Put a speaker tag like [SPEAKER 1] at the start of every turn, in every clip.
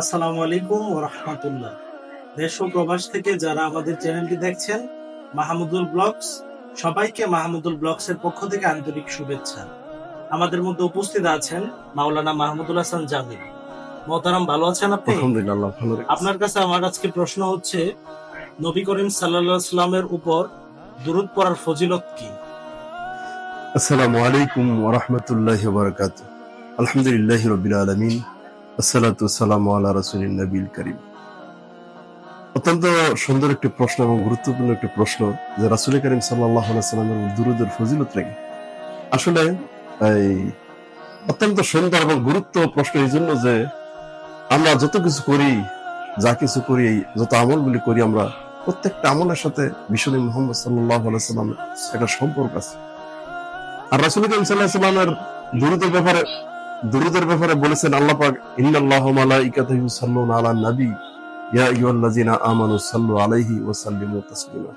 [SPEAKER 1] আসসালামু আলাইকুম ও রহমতুল্লাহ। দেশ ও প্রবাস থেকে যারা আমাদের চ্যানেলটি দেখছেন মাহমুদুল ব্লগস সবাইকে মাহমুদুল ব্লগস এর পক্ষ থেকে আন্তরিক শুভেচ্ছা। আমাদের মধ্যে উপস্থিত আছেন মাওলানা মাহমুদুল হাসান জামিল। মোহতারাম ভালো আছেন আপনি?
[SPEAKER 2] আলহামদুলিল্লাহ ভালো।
[SPEAKER 1] আপনার কাছে আমার আজকে প্রশ্ন হচ্ছে নবী করিম সাল্লাল্লাহু আলাইহি সাল্লামের উপর দুরূদ পড়ার ফজিলত কি?
[SPEAKER 2] আসসালামু আলাইকুম ওয়া রাহমাতুল্লাহি ওয়া বারাকাতুহু। আলহামদুলিল্লাহি রাব্বিল আলামিন। অত্যন্ত সুন্দর একটি প্রশ্ন এবং গুরুত্বপূর্ণ একটি প্রশ্ন যে রাসূল করিম আলাইহি সাল্লামের ফজিলত আসলে এই অত্যন্ত সুন্দর এবং গুরুত্ব প্রশ্ন এই জন্য যে আমরা যত কিছু করি, যা কিছু করি যত আমলগুলি করি আমরা প্রত্যেকটা আমলের সাথে বিশ্বনী মোহাম্মদ আলাইহি সাল্লামের একটা সম্পর্ক আছে। আর রাসূল করিম আলাইহি সাল্লামের ব্যাপারে দুরূদের ব্যাপারে বলেছেন আল্লাহ পাক, ইন্নাল্লাহু আলান নবী। ইয়া আইয়ুহাল্লাযিনা আমানু সাল্লু আলাইহি ওয়া সাল্লিমু তাসলিমা।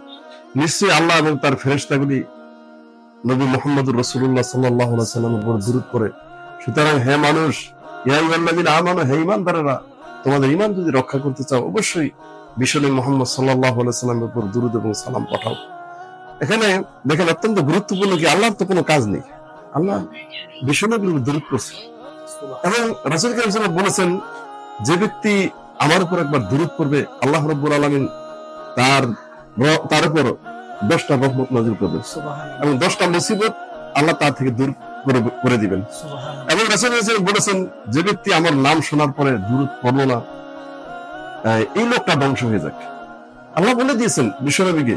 [SPEAKER 2] নিশ্চয়ই আল্লাহ এবং তার ফেরেশতাগুলি নবী মুহাম্মদুর রাসূলুল্লাহ সাল্লাল্লাহু আলাইহি উপর দুরূদ করে সুতরাং হে মানুষ, ইয়া আইয়ুহাল্লাযিনা আমানু, হে ঈমানদারেরা, তোমাদের ঈমান যদি রক্ষা করতে চাও, অবশ্যই বিশ্বনবী মুহাম্মদ সাল্লাল্লাহু আলাইহি উপর দুরূদ এবং সালাম পাঠাও। এখানে দেখেন অত্যন্ত গুরুত্বপূর্ণ কি, আল্লাহর তো কোনো কাজ নেই। আল্লাহ বিশ্বনবীর দূরত করছে এবং রাসুল সাল্লাল্লাহু বলেছেন যে ব্যক্তি আমার উপর একবার দূরত করবে আল্লাহ রব্বুল আলমিন তার তার উপর দশটা রহমত নজর করবে এবং দশটা মুসিবত আল্লাহ তার থেকে দূর করে দিবেন। এবং রাসুল বলেছেন যে ব্যক্তি আমার নাম শোনার পরে দূরত পড়ল না এই লোকটা ধ্বংস হয়ে যাক। আল্লাহ বলে দিয়েছেন বিশ্বনবীকে।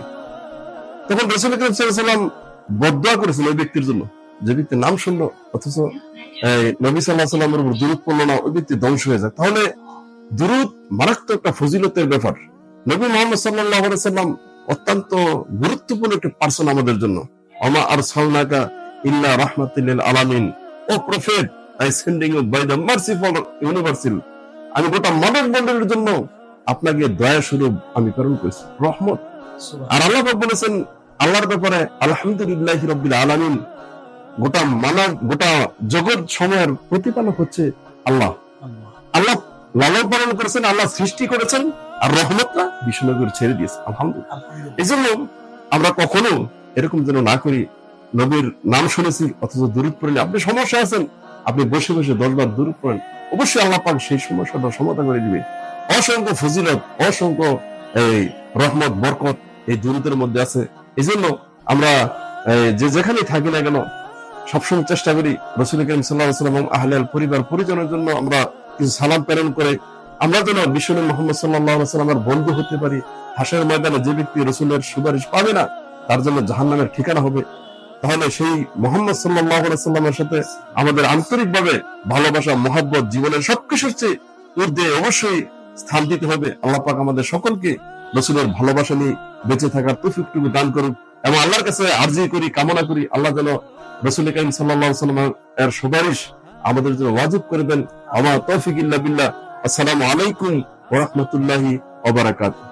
[SPEAKER 2] তখন রসুল করিম সাল্লাম বদয়া করেছেন ওই ব্যক্তির জন্য। যে ব্যক্তি নাম শুনলো, অথচ নবী সাল্লাহ সাল্লামের উপর দূরত পড়ল না, ওই ব্যক্তি ধ্বংস হয়ে যাক তাহলে দূরত মারাত্মক একটা ফজিলতের ব্যাপার। নবী মোহাম্মদ সাল্লাহ সাল্লাম অত্যন্ত গুরুত্বপূর্ণ একটি পার্সন আমাদের জন্য। আমা আর ইল্লা আলামিন। O prophet, I sending you by the universal. আমি গোটা মানব মণ্ডলের জন্য আপনাকে দয়া স্বরূপ আমি প্রেরণ করেছি। রহমত। আর আল্লাহ বলেছেন, আল্লাহর ব্যাপারে আলহামদুলিল্লাহ রব্বিল আলামিন গোটা মানব গোটা জগৎ সময়ের প্রতিপালক হচ্ছে আল্লাহ। আল্লাহ। লালন পালন করেছেন আল্লাহ সৃষ্টি করেছেন আর রহমতটা বিষ্ণুনগর ছেড়ে দিয়েছে আলহামদুলিল্লাহ। এই জন্য আমরা কখনো এরকম যেন না করি নবীর নাম শুনেছি অথচ দূরত পড়েন আপনি সমস্যা আছেন আপনি বসে বসে দশবার দূরত পড়েন অবশ্যই আল্লাহ পাক সেই সমস্যাটা সমাধান করে দিবে। অসংখ্য ফজিলত অসংখ্য এই রহমত বরকত এই দূরতের মধ্যে আছে। এই জন্য আমরা যে যেখানে থাকি না কেন সবসময় চেষ্টা করি রসুল করিম সাল্লাহ সাল্লাম এবং আহলাল পরিবার পরিজনের জন্য আমরা কিছু সালাম প্রেরণ করে আমরা যেন বিশ্বনবী মোহাম্মদ সাল্লাহ সাল্লামের বন্ধু হতে পারি। হাসের ময়দানে যে ব্যক্তি রসুলের সুপারিশ পাবে না, তার জন্য জাহান্নামের ঠিকানা হবে। তাহলে সেই মোহাম্মদ সাল্লাহ সাল্লামের সাথে আমাদের আন্তরিকভাবে ভালোবাসা, মহাব্বত, জীবনের সবকিছুর চেয়ে ঊর্ধ্বে অবশ্যই স্থান দিতে হবে। আল্লাহ পাক আমাদের সকলকে রসুলের ভালোবাসা নিয়ে বেঁচে থাকার তৌফিকটুকু দান করুন এবং আল্লাহর কাছে আর্জি করি, কামনা করি, আল্লাহ যেন রসুল করিম সাল্লাম এর সুপারিশ আমাদের জন্য ওয়াজিব করে দেন। আমার তৌফিক ইল্লা বিল্লাহ। আসসালামু আলাইকুম ওয়া রাহমাতুল্লাহি ওয়া বারাকাতুহু।